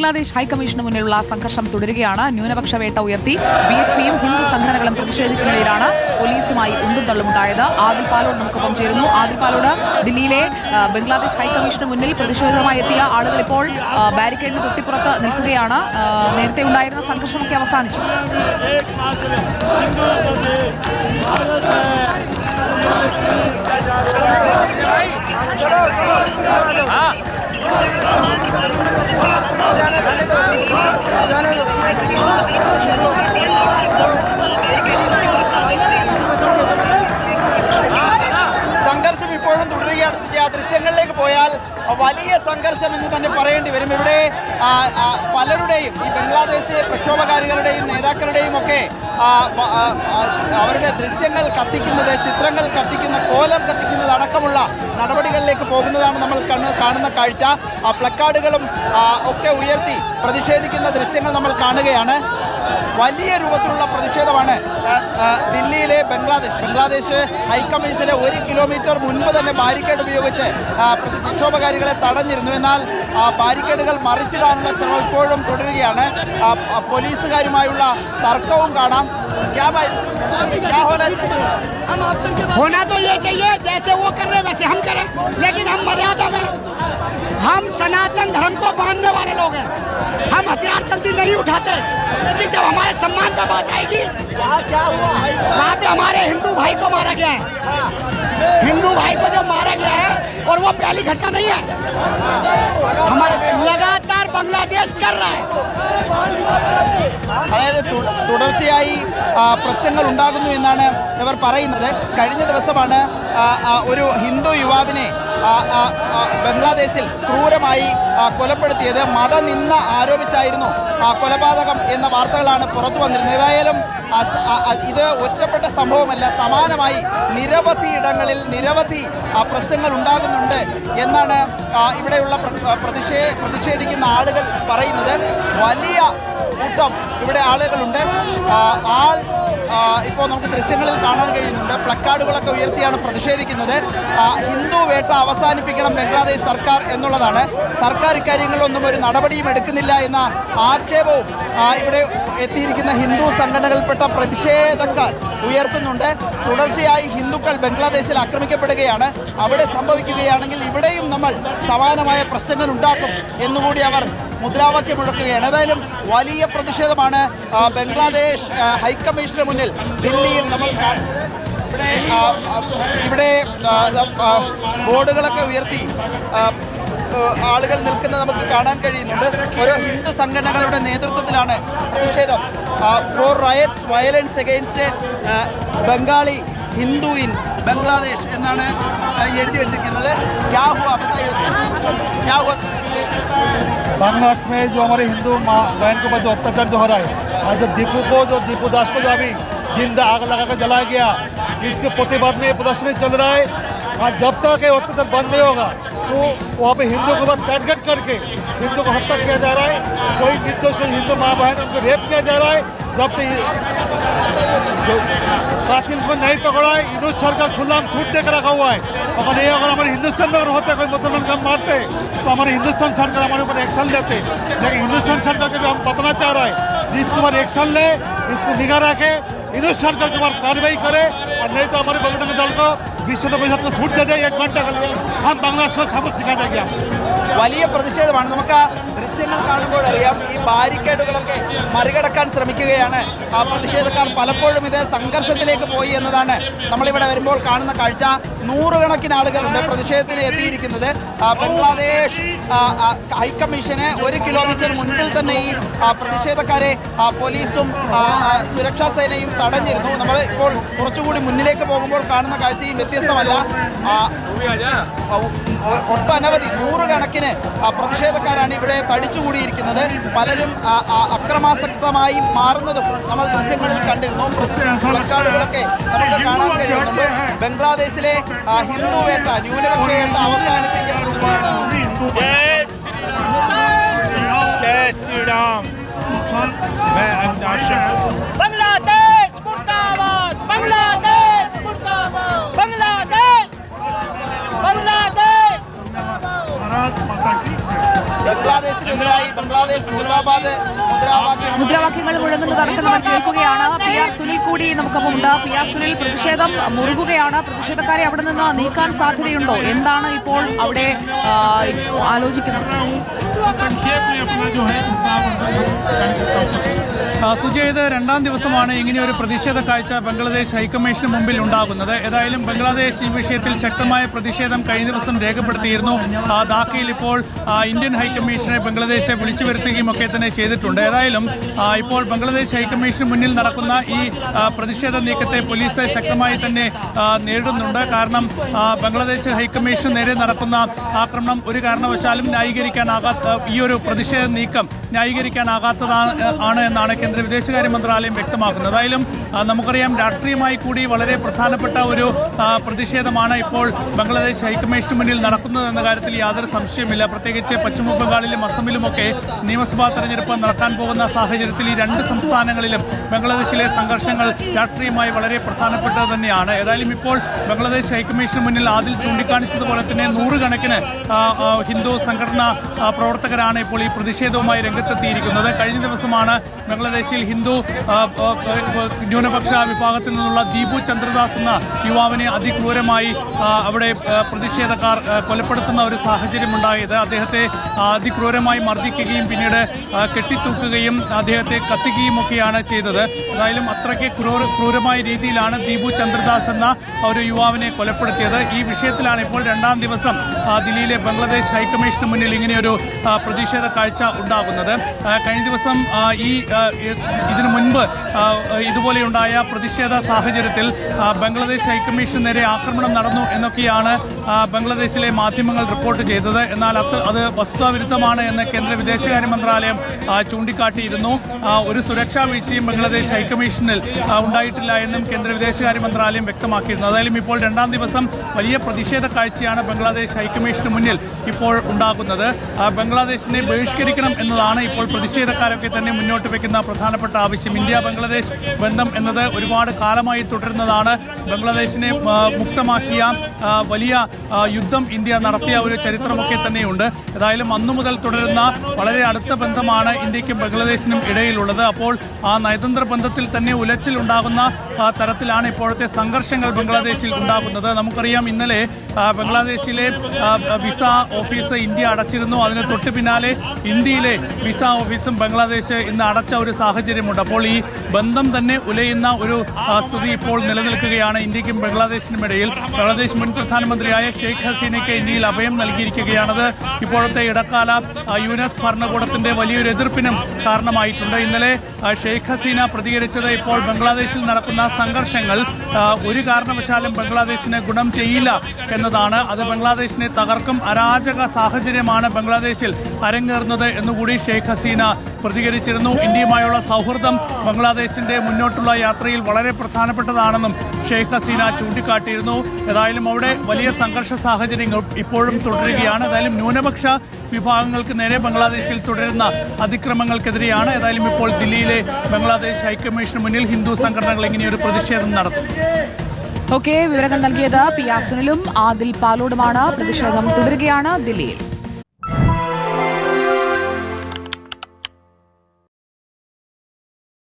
Bangladesh high commission മുന്നിലുള്ള സംഘർഷം തുടരുകയാണ്. ന്യൂനപക്ഷ വേട്ട ഉയർത്തി. ബി എസ് പിയും ഹിന്ദു സംഘടനകളും പ്രതിഷേധിക്കുന്നതിലാണ് പോലീസുമായി ഉണ്ടും തള്ളുമുണ്ടായത് ആദിൽ പാലോട് നമുക്കൊപ്പം ചേരുന്നു. ആദിൽ പാലോട് ദില്ലിയിലെ ബംഗ്ലാദേശ് ഹൈക്കമ്മീഷന് മുന്നിൽ പ്രതിഷേധവുമായി എത്തിയ ആളുകൾ ഇപ്പോൾ ആ, ബാരിക്കേഡിന് തൊട്ടിപ്പുറത്ത് നിൽക്കുകയാണ്. നേരത്തെ ഉണ്ടായിരുന്ന സംഘർഷമൊക്കെ അവസാനിച്ചു. സംഘർഷം ഇപ്പോഴും തുടരുകയാണ് സ്ഥിതി ആ ദൃശ്യങ്ങളിലേക്ക് പോയാൽ വലിയ സംഘർഷം എന്ന് തന്നെ പറയേണ്ടി വരും. ഇവിടെ പലരുടെയും ഈ ബംഗ്ലാദേശിലെ പ്രക്ഷോഭകാരികളുടെയും നേതാക്കളുടെയും ഒക്കെ അവരുടെ ദൃശ്യങ്ങൾ കത്തിക്കുന്നത് ചിത്രങ്ങൾ കത്തിക്കുന്ന കോലം കത്തിക്കുന്നത് അടക്കമുള്ള നടപടികളിലേക്ക് പോകുന്നതാണ് നമ്മൾ കണ്ണ് കാണുന്ന കാഴ്ച. ആ പ്ലക്കാർഡുകളും ഒക്കെ ഉയർത്തി പ്രതിഷേധിക്കുന്ന ദൃശ്യങ്ങൾ നമ്മൾ കാണുകയാണ്. വലിയ രൂപത്തിലുള്ള പ്രതിഷേധമാണ് ദില്ലിയിലെ ബംഗ്ലാദേശ്. ബംഗ്ലാദേശ് ഹൈക്കമ്മീഷന് ഒരു കിലോമീറ്റർ മുൻപ് തന്നെ ബാരിക്കേഡ് ഉപയോഗിച്ച് പ്രക്ഷോഭകാരികളെ തടഞ്ഞിരുന്നു. എന്നാൽ ബാരിക്കേഡുകൾ മറിച്ചിടാനുള്ള ശ്രമം ഇപ്പോഴും തുടരുകയാണ് ആ, ആ, പോലീസുകാരുമായുള്ള തർക്കവും കാണാം ക്യാ ഭായ്? ക്യാ ഹോനാ ചാഹിയെ? होना तो ये चाहिए जैसे वो कर रहे वैसे हम करें लेकिन हम मर्यादा में हम सनातन धर्म को मानने वाले लोग हैं हम हथियार जल्दी नहीं उठाते लेकिन जब हमारे सम्मान पर बात आएगी वहाँ क्या हुआ वहाँ पे हमारे हिंदू भाई को मारा गया है वो पहली घटना नहीं है हमारे लगातार बांग्लादेश कर रहा है അതായത് തുട- തുടർച്ചയായി ആ, പ്രശ്നങ്ങൾ ഉണ്ടാകുന്നു എന്നാണ് ഇവർ പറയുന്നത് കഴിഞ്ഞ ദിവസമാണ് ആ, ആ, ഒരു ഹിന്ദു യുവാവിനെ ആ, ആ, ആ, ബംഗ്ലാദേശിൽ ക്രൂരമായി കൊലപ്പെടുത്തിയത് മതനിന്ന ആരോപിച്ചായിരുന്നു കൊലപാതകം എന്ന വാർത്തകളാണ് പുറത്തു വന്നിരുന്നത്. ഏതായാലും ഇത് ഒറ്റപ്പെട്ട സംഭവമല്ല സമാനമായി നിരവധി ഇടങ്ങളിൽ നിരവധി പ്രശ്നങ്ങൾ ഉണ്ടാകുന്നുണ്ട് എന്നാണ് ഇവിടെയുള്ള പ്രതിഷേ പ്രതിഷേധിക്കുന്ന ആളുകൾ പറയുന്നത്. വലിയ കൂട്ടം ഇവിടെ ആളുകളുണ്ട്. ആൾ ഇപ്പോൾ നമുക്ക് ദൃശ്യങ്ങളിൽ കാണാൻ കഴിയുന്നുണ്ട്. പ്ലക്കാർഡുകളൊക്കെ ഉയർത്തിയാണ് പ്രതിഷേധിക്കുന്നത്. ഹിന്ദു വേട്ട അവസാനിപ്പിക്കണം ബംഗ്ലാദേശ് സർക്കാർ എന്നുള്ളതാണ്. സർക്കാർ ഇക്കാര്യങ്ങളിലൊന്നും ഒരു നടപടിയും എടുക്കുന്നില്ല എന്ന ആക്ഷേപവും ഇവിടെ എത്തിയിരിക്കുന്ന ഹിന്ദു സംഘടനകൾപ്പെട്ട പ്രതിഷേധക്കാർ ഉയർത്തുന്നുണ്ട്. തുടർച്ചയായി ഹിന്ദുക്കൾ ബംഗ്ലാദേശിൽ ആക്രമിക്കപ്പെടുകയാണ്. അവിടെ സംഭവിക്കുകയാണെങ്കിൽ ഇവിടെയും നമ്മൾ സമാനമായ പ്രശ്നങ്ങൾ ഉണ്ടാക്കും എന്നുകൂടി അവർ മുദ്രാവാക്യം മുഴക്കുകയാണ് ഏതായാലും വലിയ പ്രതിഷേധമാണ് ബംഗ്ലാദേശ് ഹൈക്കമ്മീഷന് മുന്നിൽ ദില്ലിയിൽ നമ്മൾ ഇവിടെ ഇവിടെ ബോർഡുകളൊക്കെ ഉയർത്തി ആളുകൾ നിൽക്കുന്നത് നമുക്ക് കാണാൻ കഴിയുന്നുണ്ട്. ഓരോ ഹിന്ദു സംഘടനകളുടെ നേതൃത്വത്തിലാണ് പ്രതിഷേധം. For riots violence against Bengali Hindu in Bangladesh എന്നാണ് എഴുതി വെച്ചിരിക്കുന്നത്. യാഹു അബദ്ധ ബതായിए बांग्लादेश में जो हमारे हिंदू बहन के ऊपर जो अत्याचार जो हो रहा है, आज जो दीपू को, जो दीपू दास को जो अभी ज़िंदा आग लगा कर जलाया गया, इसके प्रतिबाद में प्रदर्शन चल रहा है। आज जब तक ये अत्याचार बंद नहीं होगा तो वहाँ पे हिंदुओं के बाद टारगेट करके हिंदुओं को हत्या किया जा रहा है। कोई निर्दोष हिंदू माँ बहन उनको रेप किया जा रहा है। जब तक कातिल को नहीं पकड़ा है हिंदू सरकार खुलाम छूट देकर रखा हुआ है। अगर ये अगर हमारे हिंदुस्तान में अगर होता कोई मुसलमान का मारते तो हमारे हिंदुस्तान सरकार हमारे ऊपर एक्शन लेते लेकिन हिंदुस्तान सरकार को जो हम बताना चाह रहा है जिसके ऊपर एक्शन ले इसको निगाह रखे हिंदू सरकार के ऊपर कार्रवाई करे और नहीं तो हमारे बजरंग दल को विश्व परिषद को छूट दे दे एक घंटा के लिए हम बांग्लादेश को सबक सिखा देंगे आपको വലിയ പ്രതിഷേധമാണ് നമുക്ക് ആ ദൃശ്യങ്ങൾ കാണുമ്പോൾ അറിയാം ഈ ബാരിക്കേഡുകളൊക്കെ മറികടക്കാൻ ശ്രമിക്കുകയാണ് ആ പ്രതിഷേധക്കാർ പലപ്പോഴും ഇത് സംഘർഷത്തിലേക്ക് പോയി എന്നതാണ് നമ്മളിവിടെ വരുമ്പോൾ കാണുന്ന കാഴ്ച നൂറുകണക്കിന് ആളുകളുണ്ട് പ്രതിഷേധത്തിന് എത്തിയിരിക്കുന്നത്. ബംഗ്ലാദേശ് ഹൈക്കമ്മീഷന് ഒരു കിലോമീറ്റർ മുൻപിൽ തന്നെ ഈ പ്രതിഷേധക്കാരെ പോലീസും സുരക്ഷാ സേനയും തടഞ്ഞിരുന്നു. നമ്മൾ ഇപ്പോൾ കുറച്ചുകൂടി മുന്നിലേക്ക് പോകുമ്പോൾ കാണുന്ന കാഴ്ചയും വ്യത്യസ്തമല്ല. ഒട്ടനവധി നൂറുകണക്കിന് പ്രതിഷേധക്കാരാണ് ഇവിടെ തടിച്ചുകൂടിയിരിക്കുന്നത്. പലരും അക്രമാസക്തമായി മാറുന്നതും നമ്മൾ ദൃശ്യങ്ങളിൽ കണ്ടിരുന്നു. പ്ലക്കാർഡുകളൊക്കെ നമുക്ക് കാണാൻ കഴിയുന്നുണ്ട്. ബംഗ്ലാദേശിലെ ഹിന്ദു വേട്ട ന്യൂനപക്ഷ വേട്ട അവസാനിപ്പിക്കണം जय ਬੰਗਲਾदेश ఎదురాయి బంగ్లాదేశ్ ముర్దాబాద్ മുദ്രാവാക്യങ്ങൾ മുഴങ്ങുന്ന തർക്കം കേൾക്കുകയാണ്. പി ആർ സുനിൽ കൂടി നമുക്കപ്പം ഉണ്ട്. പി ആർ സുനിൽ പ്രതിഷേധം മുറുകുകയാണ്. പ്രതിഷേധക്കാരെ അവിടെ നിന്ന് നീക്കാൻ സാധ്യതയുണ്ടോ? എന്താണ് ഇപ്പോൾ അവിടെ ആലോചിക്കുന്നത്? സുജയ് ഇത് രണ്ടാം ദിവസമാണ് ഇങ്ങനെയൊരു പ്രതിഷേധ കാഴ്ച ബംഗ്ലാദേശ് ഹൈക്കമ്മീഷന് മുമ്പിൽ ഉണ്ടാകുന്നത്. ഏതായാലും ബംഗ്ലാദേശ് ഈ വിഷയത്തിൽ ശക്തമായ പ്രതിഷേധം കഴിഞ്ഞ ദിവസം രേഖപ്പെടുത്തിയിരുന്നു. ധാക്കയിൽ ഇപ്പോൾ ഇന്ത്യൻ ഹൈക്കമ്മീഷനെ ബംഗ്ലാദേശെ വിളിച്ചു വരുത്തുകയും ഒക്കെ തന്നെ ചെയ്തിട്ടുണ്ട്. ഏതായാലും ഇപ്പോൾ ബംഗ്ലാദേശ് ഹൈക്കമ്മീഷന് മുന്നിൽ നടക്കുന്ന ഈ പ്രതിഷേധ നീക്കത്തെ പോലീസ് ശക്തമായി തന്നെ നേരിടുന്നുണ്ട്. കാരണം ബംഗ്ലാദേശ് ഹൈക്കമ്മീഷന് നേരെ നടക്കുന്ന ആക്രമണം ഒരു കാരണവശാലും ന്യായീകരിക്കാനാകാത്ത ഈ ഒരു പ്രതിഷേധ നീക്കം ന്യായീകരിക്കാനാകാത്തതാണ് ആണ് എന്നാണ് കേന്ദ്ര വിദേശകാര്യ മന്ത്രാലയം വ്യക്തമാക്കുന്നത്. ഏതായാലും നമുക്കറിയാം രാഷ്ട്രീയമായി കൂടി വളരെ പ്രധാനപ്പെട്ട ഒരു പ്രതിഷേധമാണ് ഇപ്പോൾ ബംഗ്ലാദേശ് ഹൈക്കമ്മീഷന് മുന്നിൽ നടക്കുന്നത് എന്ന കാര്യത്തിൽ യാതൊരു സംശയമില്ല പ്രത്യേകിച്ച് പശ്ചിമ ബംഗാളിലും അസമിലുമൊക്കെ നിയമസഭാ തെരഞ്ഞെടുപ്പ് നടക്കാൻ പോകുന്ന സാഹചര്യത്തിൽ ഈ രണ്ട് സംസ്ഥാനങ്ങളിലും ബംഗ്ലാദേശിലെ സംഘർഷങ്ങൾ രാഷ്ട്രീയമായി വളരെ പ്രധാനപ്പെട്ടത് തന്നെയാണ്. ഏതായാലും ഇപ്പോൾ ബംഗ്ലാദേശ് ഹൈക്കമ്മീഷന് മുന്നിൽ ആദ്യം ചൂണ്ടിക്കാണിച്ചതുപോലെ തന്നെ നൂറുകണക്കിന് ഹിന്ദു സംഘടനാ പ്രവർത്തകരാണ് ഇപ്പോൾ ഈ പ്രതിഷേധവുമായി രംഗത്തെത്തിയിരിക്കുന്നത്. കഴിഞ്ഞ ദിവസമാണ് ബംഗ്ലാദേശിൽ ഹിന്ദു ന്യൂനപക്ഷ വിഭാഗത്തിൽ നിന്നുള്ള ദീപു ചന്ദ്രദാസ് എന്ന യുവാവിനെ അതിക്രൂരമായി അവിടെ പ്രതിഷേധക്കാർ കൊലപ്പെടുത്തുന്ന ഒരു സാഹചര്യമുണ്ടായത്. അദ്ദേഹത്തെ അതിക്രൂരമായി മർദ്ദിക്കുകയും പിന്നീട് ആ, കെട്ടിത്തൂക്കുകയും അദ്ദേഹത്തെ കത്തിക്കുകയും ഒക്കെയാണ് ചെയ്തത്. ഏതായാലും അത്രയ്ക്ക് ക്രൂര ക്രൂരമായ രീതിയിലാണ് ദീപു ചന്ദ്രദാസ് എന്ന ഒരു യുവാവിനെ കൊലപ്പെടുത്തിയത്. ഈ വിഷയത്തിലാണ് ഇപ്പോൾ രണ്ടാം ദിവസം ദില്ലിയിലെ ബംഗ്ലാദേശ് ഹൈക്കമ്മീഷന് മുന്നിൽ ഇങ്ങനെയൊരു പ്രതിഷേധ കാഴ്ച ഉണ്ടാകുന്നത്. കഴിഞ്ഞ ദിവസം ഈ ഇതിനു മുൻപ് ഇതുപോലെയുണ്ടായ പ്രതിഷേധ സാഹചര്യത്തിൽ ബംഗ്ലാദേശ് ഹൈക്കമ്മീഷന് നേരെ ആക്രമണം നടന്നു എന്നൊക്കെയാണ് ബംഗ്ലാദേശിലെ മാധ്യമങ്ങൾ റിപ്പോർട്ട് ചെയ്തത്. എന്നാൽ അത് അത് വസ്തുതാവിരുദ്ധമാണ് എന്ന് കേന്ദ്ര വിദേശകാര്യ മന്ത്രാലയം ആ, ചൂണ്ടിക്കാട്ടിയിരുന്നു ഒരു സുരക്ഷാ വീഴ്ചയും ബംഗ്ലാദേശ് ഹൈക്കമ്മീഷനിൽ ഉണ്ടായിട്ടില്ല എന്നും കേന്ദ്ര വിദേശകാര്യ മന്ത്രാലയം വ്യക്തമാക്കിയിരുന്നു. അതായാലും ഇപ്പോൾ രണ്ടാം ദിവസം വലിയ പ്രതിഷേധ കാഴ്ചയാണ് ബംഗ്ലാദേശ് ഹൈക്കമ്മീഷന് മുന്നിൽ ഇപ്പോൾ ഉണ്ടാകുന്നത്. ബംഗ്ലാദേശിനെ ബഹിഷ്കരിക്കണം എന്നതാണ് ഇപ്പോൾ പ്രതിഷേധക്കാരൊക്കെ തന്നെ മുന്നോട്ട് വയ്ക്കുന്ന പ്രധാനപ്പെട്ട ആവശ്യം. ഇന്ത്യ ബംഗ്ലാദേശ് ബന്ധം എന്നത് ഒരുപാട് കാലമായി തുടരുന്നതാണ്. ബംഗ്ലാദേശിനെ മുക്തമാക്കിയ വലിയ യുദ്ധം ഇന്ത്യ നടത്തിയ ഒരു ചരിത്രമൊക്കെ തന്നെയുണ്ട്. ഏതായാലും അന്നു മുതൽ തുടരുന്ന വളരെ അടുത്ത ബന്ധമാണ് ഇന്ത്യക്കും ബംഗ്ലാദേശിനും ഇടയിലുള്ളത്. അപ്പോൾ ആ നയതന്ത്ര ബന്ധത്തിൽ തന്നെ ഉലച്ചിലുണ്ടാകുന്ന തരത്തിലാണ് ഇപ്പോഴത്തെ സംഘർഷങ്ങൾ ബംഗ്ലാദേശിൽ ഉണ്ടാകുന്നത്. നമുക്കറിയാം ഇന്നലെ ബംഗ്ലാദേശിലെ വിസ ഓഫീസ് ഇന്ത്യ അടച്ചിരുന്നു. അതിന് തൊട്ട് പിന്നാലെ ഇന്ത്യയിലെ വിസ ഓഫീസും ബംഗ്ലാദേശ് ഇന്ന് അടച്ച ഒരു സാഹചര്യമുണ്ട്. അപ്പോൾ ഈ ബന്ധം തന്നെ ഉലയുന്ന ഒരു സ്ഥിതി ഇപ്പോൾ നിലനിൽക്കുകയാണ്. ഇന്ത്യക്കും ബംഗ്ലാദേശിനും ഇടയിൽ ബംഗ്ലാദേശ് മുൻ പ്രധാനമന്ത്രിയായ ഷെയ്ഖ് ഹസീനയ്ക്ക് ഇന്ത്യയിൽ അഭയം നൽകിയിരിക്കുകയാണത്. ഇപ്പോഴത്തെ ഇടക്കാല യുനെസ് ഭരണകൂടത്തിന്റെ വലിയൊരു എതിർപ്പിനും കാരണമായിട്ടുണ്ട്. ഇന്നലെ ഷെയ്ഖ് ഹസീന പ്രതികരിച്ചത് ഇപ്പോൾ ബംഗ്ലാദേശിൽ നടക്കുന്ന സംഘർഷങ്ങൾ ഒരു കാരണവശാലും ബംഗ്ലാദേശിന് ഗുണം ചെയ്യില്ല എന്നതാണ്. അത് ബംഗ്ലാദേശിനെ തകർക്കും അരാജക സാഹചര്യമാണ് ബംഗ്ലാദേശിൽ അരങ്ങേറുന്നത് എന്നുകൂടി ഷെയ്ഖ് ഹസീന പ്രതികരിച്ചിരുന്നു. ഇന്ത്യയുമായുള്ള സൗഹൃദം ബംഗ്ലാദേശിന്റെ മുന്നോട്ടുള്ള യാത്രയിൽ വളരെ പ്രധാനപ്പെട്ടതാണെന്നും ഷെയ്ഖ് ഹസീന ചൂണ്ടിക്കാട്ടിയിരുന്നു. ഏതായാലും അവിടെ വലിയ സംഘർഷ സാഹചര്യങ്ങൾ ഇപ്പോഴും തുടരുകയാണ്. ഏതായാലും ന്യൂനപക്ഷ വിഭാഗങ്ങൾക്ക് നേരെ ബംഗ്ലാദേശിൽ തുടരുന്ന അതിക്രമങ്ങൾക്കെതിരെയാണ് ഏതായാലും ഇപ്പോൾ ദില്ലിയിലെ ബംഗ്ലാദേശ് ഹൈക്കമ്മീഷന് മുന്നിൽ ഹിന്ദു സംഘടനകൾ ഇങ്ങനെയൊരു പ്രതിഷേധം നടത്തും ഓക്കെ വിവരങ്ങൾ നൽകിയത് പി ആസുനിലും ആദിൽ പാലോടുമാണ്. പ്രതിഷേധം തുടരുകയാണ് ദില്ലിയിൽ.